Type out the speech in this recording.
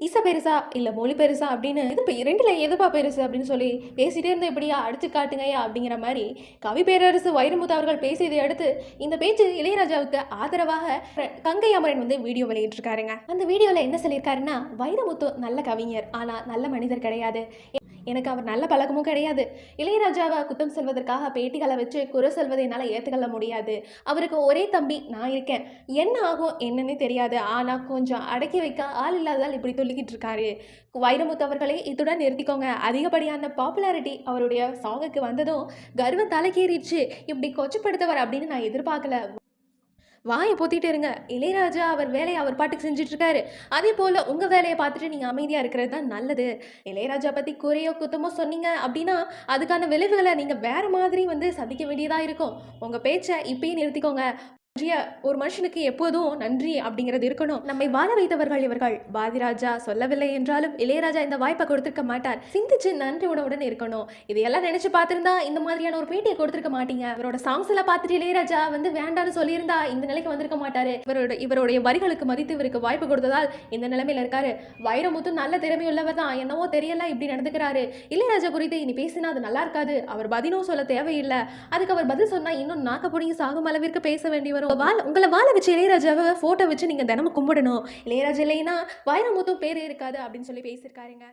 இசை பெருசா இல்லை மொழி பெருசா அப்படின்னு இது இப்போ இரண்டில் எதுப்பா பெருசு அப்படின்னு சொல்லி பேசிகிட்டே இருந்தால் இப்படியா அடிச்சு காட்டுங்கயா அப்படிங்கிற மாதிரி கவி பேரரசு வைரமுத்து அவர்கள் பேசியதை அடுத்து இந்த பேச்சு இளையராஜாவுக்கு ஆதரவாக கங்கை அமரன் வந்து வீடியோ வெளியிட்டிருக்காருங்க. அந்த வீடியோவில் என்ன சொல்லியிருக்காருன்னா வைரமுத்து நல்ல கவிஞர் ஆனால் நல்ல மனிதர் கிடையாது. எனக்கு அவர் நல்ல பழக்கமும் கிடையாது. இளையராஜாவை குத்தம் செல்வதற்காக பேட்டிகளை வச்சு குறை சொல்வதை என்னால் ஏற்றுக்கொள்ள முடியாது. அவருக்கு ஒரே தம்பி நான் இருக்கேன். என்ன ஆகும் என்னன்னே தெரியாது. ஆனால் கொஞ்சம் அடக்கி வைக்க ஆள் இல்லாததால் இப்படி சொல்லிக்கிட்டு இருக்காரு. வைரமுத்து அவர்களே இத்துடன் நிறுத்திக்கோங்க. அதிகப்படியான பாப்புலாரிட்டி அவருடைய சாங்குக்கு வந்ததும் கர்வம் தலைக்கேறிடுச்சு. இப்படி கொச்சப்படுத்தவர் அப்படின்னு நான் எதிர்பார்க்கல. வாயை பொத்திட்டு இருங்க. இளையராஜா அவர் வேலையை அவர் பாட்டுக்கு செஞ்சுட்டு இருக்காரு அதே போல் உங்கள் வேலையை பார்த்துட்டு நீங்கள் அமைதியாக இருக்கிறது தான் நல்லது. இளையராஜா பற்றி குறையோ குத்தமோ சொன்னீங்க அப்படின்னா அதுக்கான விளைவுகளை நீங்கள் வேறு மாதிரி வந்து சந்திக்க வேண்டியதாக இருக்கும். உங்கள் பேச்சை இப்பயும் நிறுத்திக்கோங்க. நன்றிய ஒரு மனுஷனுக்கு எப்போதும் நன்றி அப்படிங்கிறது இருக்கணும். நம்மை வாழ வைத்தவர்கள் இவர்கள். பாதிராஜா சொல்லவில்லை என்றாலும் இளையராஜா இந்த வாய்ப்பை கொடுத்திருக்க மாட்டார். சிந்திச்சு நன்றி உணவுடன் இருக்கணும். இதையெல்லாம் நினைச்சு பார்த்திருந்தா இந்த மாதிரியான ஒரு பேட்டியை கொடுத்திருக்க மாட்டீங்க. இவரோட சாங்ஸ் எல்லாம் பார்த்துட்டு இளையராஜா வந்து வேண்டாம்னு சொல்லியிருந்தா இந்த நிலைக்கு வந்திருக்க மாட்டாரு. இவரோட இவருடைய வரிகளுக்கு மதித்து இவருக்கு வாய்ப்பு கொடுத்ததால் இந்த நிலைமையில இருக்காரு. வைரமுத்து நல்ல திறமையுள்ளவர் தான். என்னவோ தெரியல இப்படி நடந்துக்கிறாரு. இளையராஜா குறித்து இனி பேசினா அது நல்லா இருக்காது. அவர் பதிலும் சொல்ல தேவையில்லை. அதுக்கு அவர் பதில் சொன்னா இன்னும் நாக்க சாகும் அளவிற்கு பேச வேண்டி வரும். உங்க வாழ உங்களை வாழ வச்சு இளையராஜாவை ஃபோட்டோ வச்சு நீங்கள் தினமும் கும்பிடணும். இளையராஜா இல்லைன்னா வைரமுத்தும் பேரே இருக்காது அப்படின்னு சொல்லி பேசியிருக்காருங்க.